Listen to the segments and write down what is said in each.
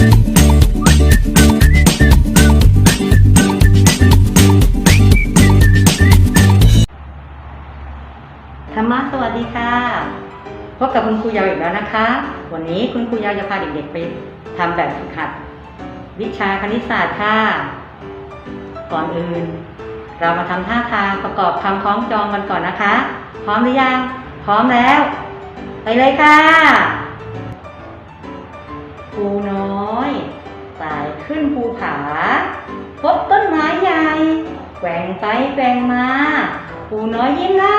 ธรรมะสวัสดีค่ะ พบกับคุณครูยาวอีกแล้วนะคะ วันนี้คุณครูยาวจะพาเด็กๆไปทำแบบฝึกหัด วิชาคณิตศาสตร์ค่ะ ก่อนอื่น เรามาทำท่าทางประกอบคำคล้องจองกันก่อนนะคะ พร้อมหรือยัง พร้อมแล้ว ไปเลยค่ะภูน ขึ้นภูผา พบต้นไม้ใหญ่แกว่งไปแกว่งมาภูน้อยยิ้มล่า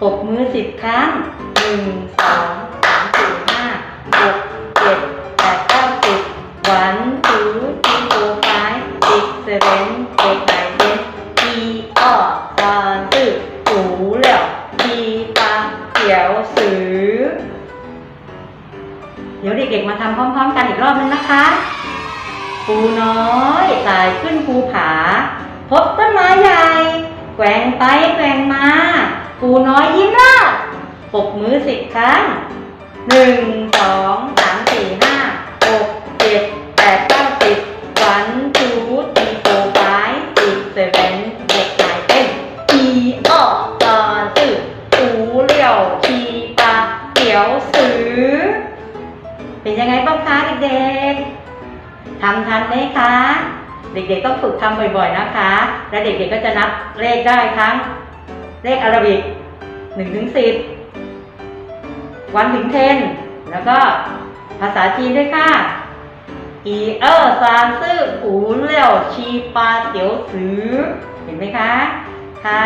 ปบมือสิบครั้งหนึ่งสองสามสี่ห้าหกเจ็ดแปดเก้าสิบวันทูทีโฟไฟสิบเซเว่นเจ็ดแปดเจ็ดอีอ้อซานซื่อหูเหลี่ยวทีปาเขียวสือ เดี๋ยวเด็กๆมาทำพร้อมๆกันอีกรอบนึงนะคะ ปูน้อยไต่ขึ้นภูผา พบต้นไม้ใหญ่ แกว่งไปแกว่งมาปูน้อยยิ้มล่าปรบมือสิบครั้งหนึ่งสองสามสี่ห้าหกเจ็ดแปดเก้าสิบวันทูทีโฟไฟสิบเซเว่นเด็กนายเต้นอีอ้อตอสื่อหูเหลี่ยวชีปลาเขียวสือ เป็นยังไงบ้างคะเด็กๆ ทำทันไหมคะ เด็กๆต้องฝึกทำบ่อยๆนะคะ และเด็กๆก็จะนับเลขได้ทั้ง เลขอารบิกหนึ่งถึงสิบวันถึงเทนแล้วก็ภาษาจีนด้วยค่ะอีเออซานซื่ออูเลี่ยวชีปาเตียวสือเห็นไหมคะ ค่ะ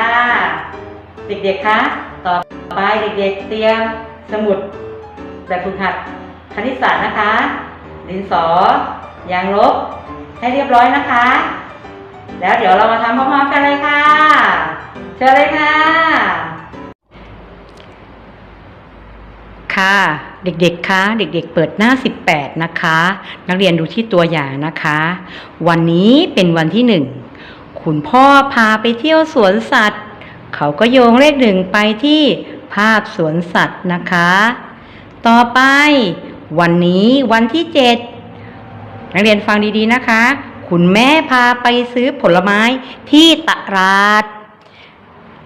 เด็กๆคะต่อไปเด็กๆเตรียมสมุดแบบฝึกหัดคณิตศาสตร์นะคะ ดินสอ ยางลบให้เรียบร้อยนะคะ แล้วเดี๋ยวเรามาทำพร้อมๆกันเลยค่ะ เชิญเลยค่ะ ค่ะ เด็กๆ คะ เด็กๆ เปิดหน้า 18 นะคะ นักเรียนดูที่ตัวอย่างนะคะ วันนี้เป็นวันที่หนึ่ง คุณพ่อพาไปเที่ยวสวนสัตว์ เขาก็โยงเลขหนึ่งไปที่ภาพสวนสัตว์นะคะ ต่อไป วันนี้วันที่เจ็ด นักเรียนฟังดีๆนะคะ คุณแม่พาไปซื้อผลไม้ที่ตลาด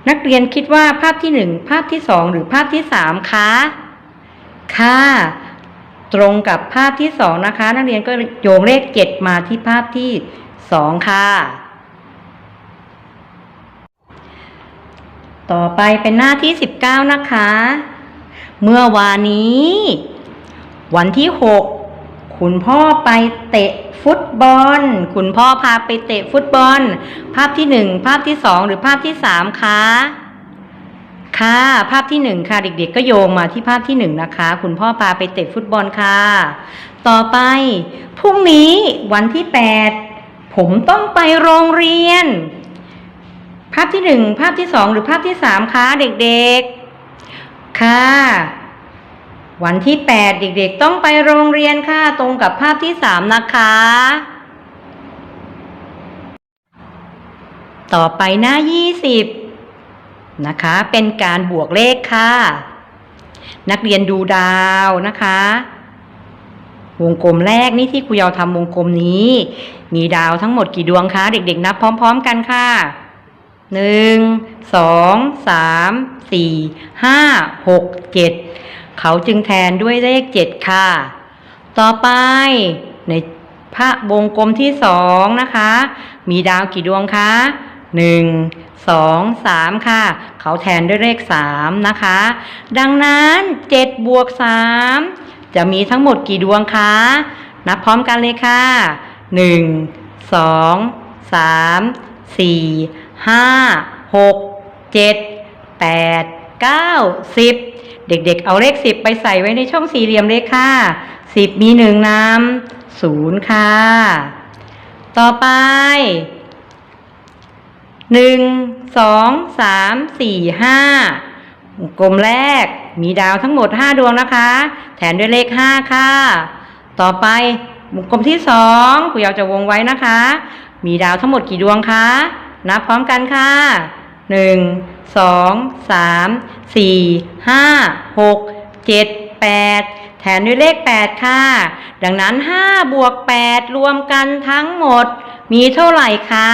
นักเรียนคิดว่าภาพที่หนึ่งภาพที่สองหรือภาพที่สามคะค่ะตรงกับภาพที่สองนะคะ นักเรียนก็โยงเลขเจ็ดมาที่ภาพที่สองค่ะ ต่อไปเป็นหน้าที่สิบเก้านะคะ เมื่อวานนี้ วันที่หก คุณพ่อไปเตะฟุตบอล คุณพ่อพาไปเตะฟุตบอล ภาพที่หนึ่งภาพที่สองหรือภาพที่สามคะค่ะ ภาพที่หนึ่งค่ะเด็กๆ ก็โยงมาที่ภาพที่หนึ่งนะคะ คุณพ่อพาไปเตะฟุตบอลค่ะ ต่อไปพรุ่งนี้วันที่แปดผมต้องไปโรงเรียน ภาพที่หนึ่งภาพที่สองหรือภาพที่สามคะเด็กๆ ค่ะ วันที่แปดเด็กๆ ต้องไปโรงเรียนค่ะ ตรงกับภาพที่สามนะคะ ต่อไปหน้ายี่สิบนะคะ เป็นการบวกเลขค่ะ นักเรียนดูดาวนะคะ วงกลมแรกนี่ที่ครูยาวทำวงกลมนี้ มีดาวทั้งหมดกี่ดวงคะ เด็กๆ นับพร้อม ๆ กันค่ะหนึ่งสองสามสี่ห้าหกเจ็ด เขาจึงแทนด้วยเลขเจ็ดค่ะ ต่อไปในพระวงกลมที่สองนะคะ มีดาวกี่ดวงคะหนึ่งสองสามค่ะ เขาแทนด้วยเลขสามนะคะ ดังนั้นเจ็ดบวกสามจะมีทั้งหมดกี่ดวงคะ นับพร้อมกันเลยค่ะหนึ่งสองสามสี่ห้าหกเจ็ดแปดเก้าสิบ เด็กๆ เอาเลขสิบไปใส่ไว้ในช่องสี่เหลี่ยมเลยค่ะสิบมีหนึ่งน้ำศูนย์ค่ะ ต่อไปหนึ่งสองสามสี่ห้าวงกลมแรกมีดาวทั้งหมดห้าดวงนะคะแทนด้วยเลขห้าค่ะ ต่อไปวงกลมที่สองครูยาวจะวงไว้นะคะ มีดาวทั้งหมดกี่ดวงคะ นับพร้อมกันค่ะหนึ่ง สองสามสี่ห้าหกเจ็ดแปดแทนด้วยเลข 8 ค่ะ ดังนั้น 5 บวก 8 รวมกันทั้งหมด มีเท่าไหร่คะ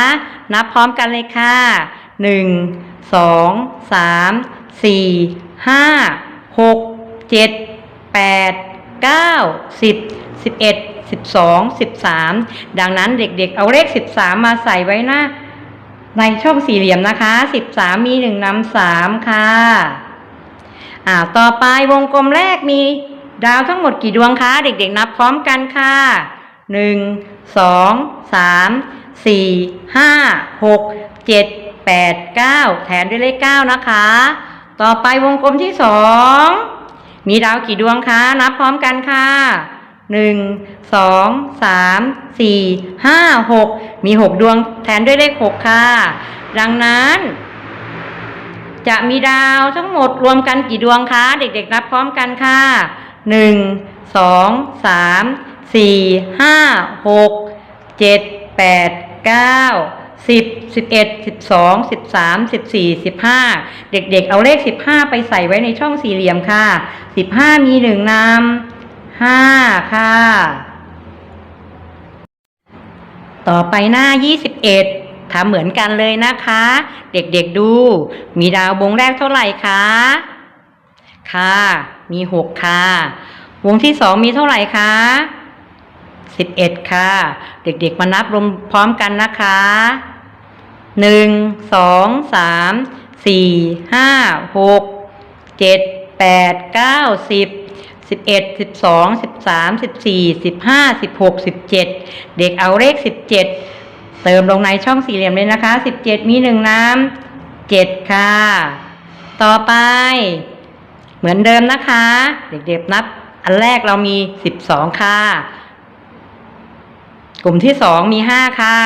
นับพร้อมกันเลยค่ะ 1 2 3 4 5 6 7 8 9 10 11 12 13 ดังนั้นเด็กๆ เอาเลข 13 มาใส่ไว้หน้า ในช่องสี่เหลี่ยมนะคะ 13 มี 1นำ3ค่ะ อ่า ต่อไปวงกลมแรกมีดาวทั้งหมดกี่ดวงคะ เด็กๆนับพร้อมกันค่ะ 1 2 3 4 5 6 7 8 9แทนด้วยเลข 9 นะคะ ต่อไปวงกลมที่ 2 มีดาวกี่ดวงคะ นับพร้อมกันค่ะ หนึ่งสองสามสี่ห้าหกมีหกดวงแทนด้วยเลขหกค่ะ ดังนั้น จะมีดาวทั้งหมดรวมกันกี่ดวงคะ เด็กๆนับพร้อมกันค่ะหนึ่งสองสามสี่ห้าหกเจ็ดแปดเก้าสิบสิบเอ็ดสิบสองสิบสามสิบสี่สิบห้าเด็กๆ เอาเลขสิบห้าไปใส่ไว้ในช่องสี่เหลี่ยมค่ะสิบห้ามีหนึ่งนำ ห้าค่ะ ต่อไปหน้า21ทำเหมือนกันเลยนะคะ เด็กๆดู มีดาววงแรกเท่าไหร่คะ ค่ะ มี6ค่ะ วงที่2มีเท่าไหร่คะ11ค่ะ เด็กๆมานับรวมพร้อมกันนะคะ1 2 3 4 5 6 7 8 9 10สิบ เอ็ดสิบสองสิบสามสิบสี่สิบห้าสิบหกสิบเจ็ดเด็กเอาเลขสิบเจ็ดเติมลงในช่องสี่เหลี่ยมเลยนะคะสิบเจ็ดมีหนึ่งน้ำเจ็ดค่ะ ต่อไป เหมือนเดิมนะคะ เด็กๆนับอันแรกเรามีสิบสองค่ะกลุ่มที่สองมีห้าค่ะ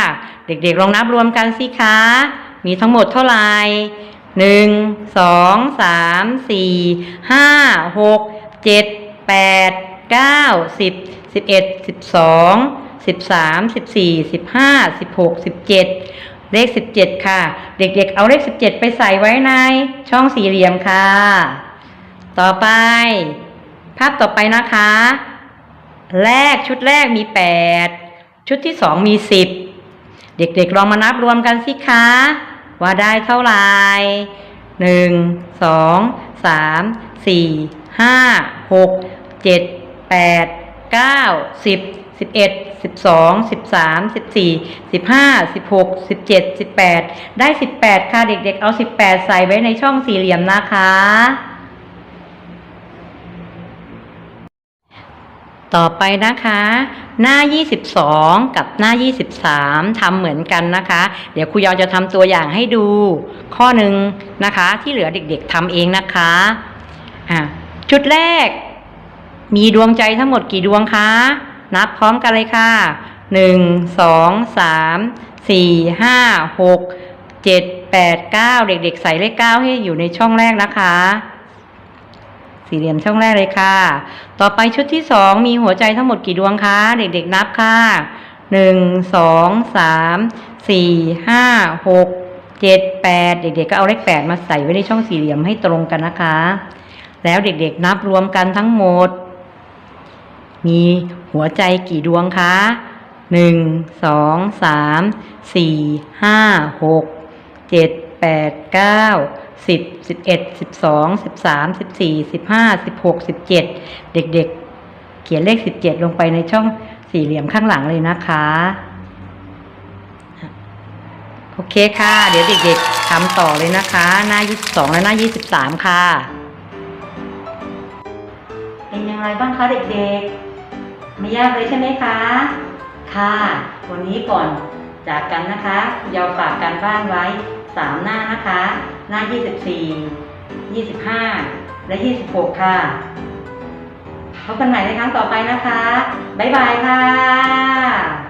เด็กๆลองนับรวมกันสิคะมีทั้งหมดเท่าไหร่หนึ่งสองสามสี่ห้าหกเจ็ด แปดเก้าสิบสิบเอ็ดสิบสองสิบสามสิบสี่สิบห้าสิบหกสิบเจ็ดเลขสิบเจ็ดค่ะ เด็กๆ เอาเลขสิบเจ็ดไปใส่ไว้ในช่องสี่เหลี่ยมค่ะ ต่อไป ภาพต่อไปนะคะ แรกชุดแรกมีแปดชุดที่สองมีสิบเด็กๆ ลองมานับรวมกันสิคะ ว่าได้เท่าไหร่หนึ่งสองสามสี่ห้าหก เจ็ดแปดเก้าสิบสิบเอ็ดสิบสองสิบสามสิบสี่สิบห้าสิบหกสิบเจ็ดสิบแปดได้สิบแปดค่ะเด็กๆ เอาสิบแปดใส่ไว้ในช่องสี่เหลี่ยมนะคะ ต่อไปนะคะ หน้า 22 กับหน้า 23ทำเหมือนกันนะคะ เดี๋ยวครูยอจะทำตัวอย่างให้ดูข้อหนึ่งนะคะ ที่เหลือเด็กๆทำเองนะคะอะจุดแรก มีดวงใจทั้งหมดกี่ดวงคะ นับพร้อมกันเลยค่ะหนึ่งสองสามสี่ห้าหกเจ็ดแปดเก้าเด็กๆ ใส่เลขเก้าให้อยู่ในช่องแรกนะคะ สี่เหลี่ยมช่องแรกเลยค่ะ ต่อไปชุดที่สองมีหัวใจทั้งหมดกี่ดวงคะ เด็กๆนับค่ะหนึ่งสองสามสี่ห้าหกเจ็ดแปดเด็กๆ ก็เอาเลขแปดมาใส่ไว้ในช่องสี่เหลี่ยมให้ตรงกันนะคะ แล้วเด็กๆนับรวมกันทั้งหมด มีหัวใจกี่ดวงคะหนึ่งสองสามสี่ห้าหกเจ็ดแปดเก้าสิบสิบเอ็ดสิบสองสิบสามสิบสี่สิบห้าสิบหกสิบเจ็ดเด็กๆ เขียนเลขสิบเจ็ดลงไปในช่องสี่เหลี่ยมข้างหลังเลยนะคะ โอเคค่ะ เดี๋ยวเด็กๆทำต่อเลยนะคะ หน้า22และหน้า23ค่ะ เป็นยังไงบ้างคะเด็กๆ ไม่ยากเลยใช่ไหมคะ ค่ะ วันนี้ก่อนจากกันนะคะเยาฝากการบ้านไว้ 3 หน้านะคะ หน้า 24 25 และ 26 ค่ะพบกันใหม่ในครั้งต่อไปนะคะ บ๊ายบายค่ะ